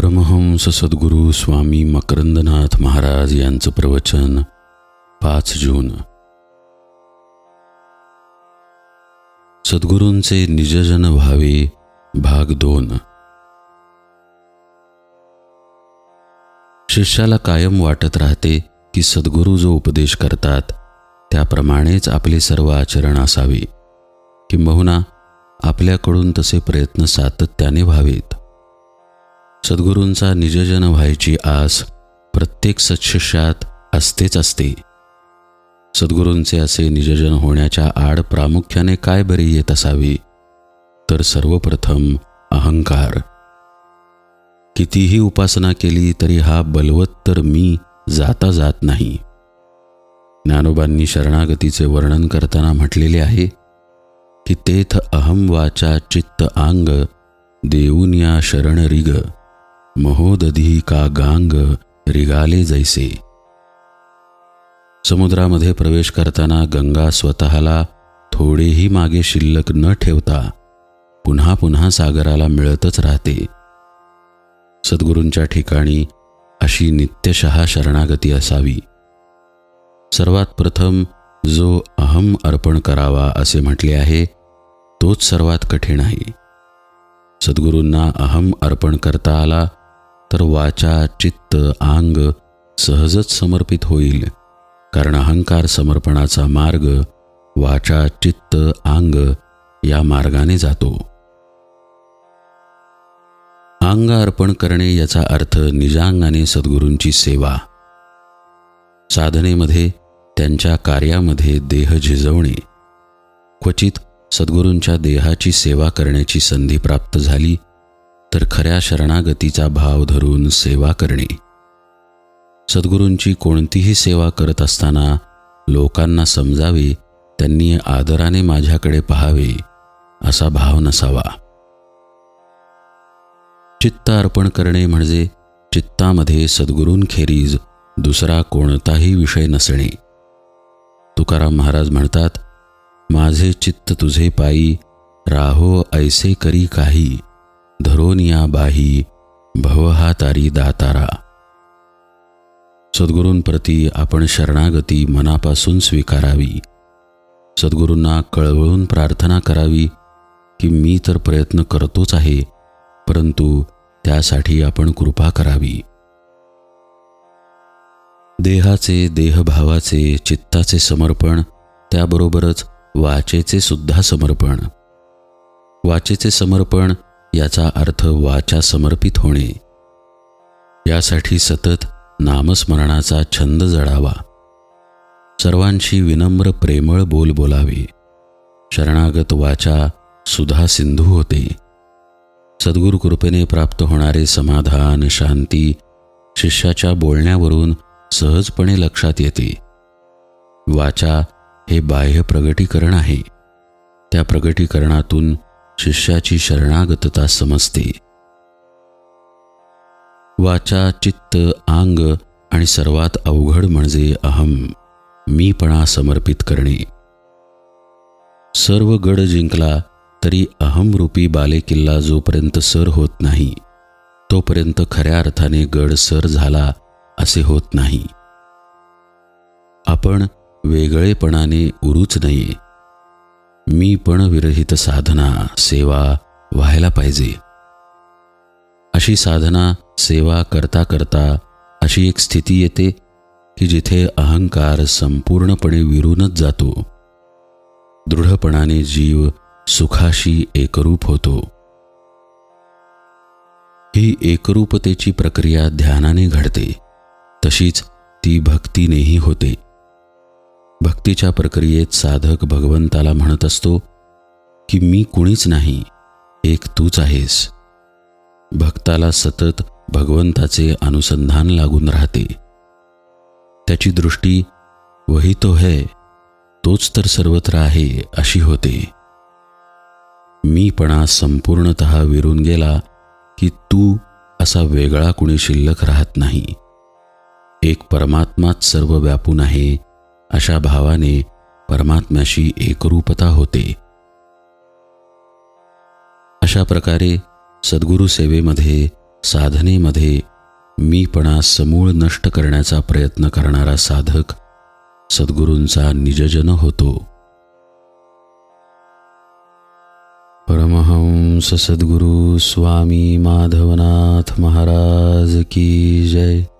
परमहंस सद्गुरू स्वामी मकरंदनाथ महाराज यांचं प्रवचन पाच जून. सद्गुरूंचे निजजन व्हावे भाग दोन. शिष्याला कायम वाटत राहते की सद्गुरू जो उपदेश करतात त्याप्रमाणेच आपले सर्व आचरण असावे. किंबहुना आपल्याकडून तसे प्रयत्न सातत्याने व्हावेत. सद्गुरूंचा निजजन व्हायची आस प्रत्येक सत्शिष्यात असतेच असते. सद्गुरूंचे असे निजजन होण्याच्या आड प्रामुख्याने काय बरे येत असावे? तर सर्वप्रथम अहंकार. कितीही उपासना केली तरी हा बलवत्तर मी जाता जात नाही. ज्ञानोबांनी शरणागतीचे वर्णन करताना म्हटलेले आहे की तेथ अहम वाचा चित्त आंग देऊन या शरण रिग. महोदधी का गांग रिगाले जैसे। समुद्रामध्ये प्रवेश करताना गंगा स्वतःला थोडेही मागे शिल्लक न ठेवता पुन्हा पुन्हा सागराला मिळतच राहते. सद्गुरूंच्या ठिकाणी अशी नित्यशः शरणागती असावी. सर्वात प्रथम जो अहम अर्पण करावा असे म्हटले आहे तोच सर्वात कठीण आहे. सद्गुरूंना अहम अर्पण करता आला तर वाचा चित्त आंग सहजच समर्पित होईल. कारण अहंकार समर्पणाचा मार्ग वाचा चित्त आंग या मार्गाने जातो. अंग अर्पण करणे याचा अर्थ निजांगाने सद्गुरूंची सेवा. साधनेमध्ये त्यांच्या कार्यामध्ये देह झिजवणे. क्वचित सद्गुरूंच्या देहाची सेवा करण्याची संधी प्राप्त झाली तर खऱ्या शरणागतीचा भाव धरून सेवा करणे. सद्गुरूंची कोणतीही सेवा करत असताना लोकांना समजावे त्यांनी आदराने माझ्याकडे पहावे असा भाव नसावा. चित्त अर्पण करणे म्हणजे चित्तामध्ये सद्गुरूंखेरीज दुसरा कोणताही विषय नसणे. तुकाराम महाराज म्हणतात माझे चित्त तुझे पायी राहो ऐसे करी काही. धरोनिया बाही भवहातारी दातारा. सद्गुरूंप्रती आपण शरणागती मनापासून स्वीकारावी. सद्गुरूंना कळवळून प्रार्थना करावी की मी तर प्रयत्न करतोच आहे परंतु त्यासाठी आपण कृपा करावी. देहाचे देहभावाचे चित्ताचे समर्पण त्याबरोबरच वाचेचे सुद्धा समर्पण. वाचेचे समर्पण याचा अर्थ वाचा समर्पित होणे. यासाठी सतत नामस्मरणाचा छंद जडावा. सर्वांशी विनम्र प्रेमळ बोल बोलावे. शरणागत वाचा सुधा सिंधू होते. सद्गुरु कृपेने प्राप्त होणारे समाधान शांती शिष्याच्या बोलण्यावरून सहजपणे लक्षात येते. वाचा हे बाह्य प्रगटीकरण आहे. त्या प्रगटीकरणातून शिष्याची शरणागतता समजते. वाचा चित्त आंग आणि सर्वात अवघड म्हणजे अहम मीपणा समर्पित करणे. सर्व गड जिंकला तरी अहमरूपी बालेकिल्ला जोपर्यंत सर होत नाही तोपर्यंत खऱ्या अर्थाने गड सर झाला असे होत नाही. आपण वेगळेपणाने उरूच नये. मी पण विरहित साधना सेवा व्हायला पाहिजे. अशी साधना सेवा करता करता अशी एक स्थिती येते की जिथे अहंकार संपूर्णपणे विरूनच जातो. दृढपणाने जीव सुखाशी एकरूप होतो. ही एकरूपतेची प्रक्रिया ध्यानाने घडते. तशीच ती भक्तीनेही होते. भक्तीच्या प्रक्रियेत साधक भगवंताला म्हणत असतो की मी कुणीच नाही एक तूच आहेस. भक्ताला सतत भगवंताचे अनुसंधान लागून राहते. त्याची दृष्टी वही तो है तोच तर सर्वत्र आहे अशी होते. मीपणा संपूर्णत विरून गेला की तू असा वेगळा कुणी शिल्लक राहत नाही. एक परमात्माच सर्व व्यापून आहे अशा भावाने परमात्म्याशी एकरूपता होते. अशा प्रकारे सद्गुरू सेवेमध्ये साधनेमध्ये मीपणा समूळ नष्ट करण्याचा प्रयत्न करणारा साधक सद्गुरूंचा निजजन होतो. परमहंस सद्गुरु स्वामी माधवनाथ महाराज की जय.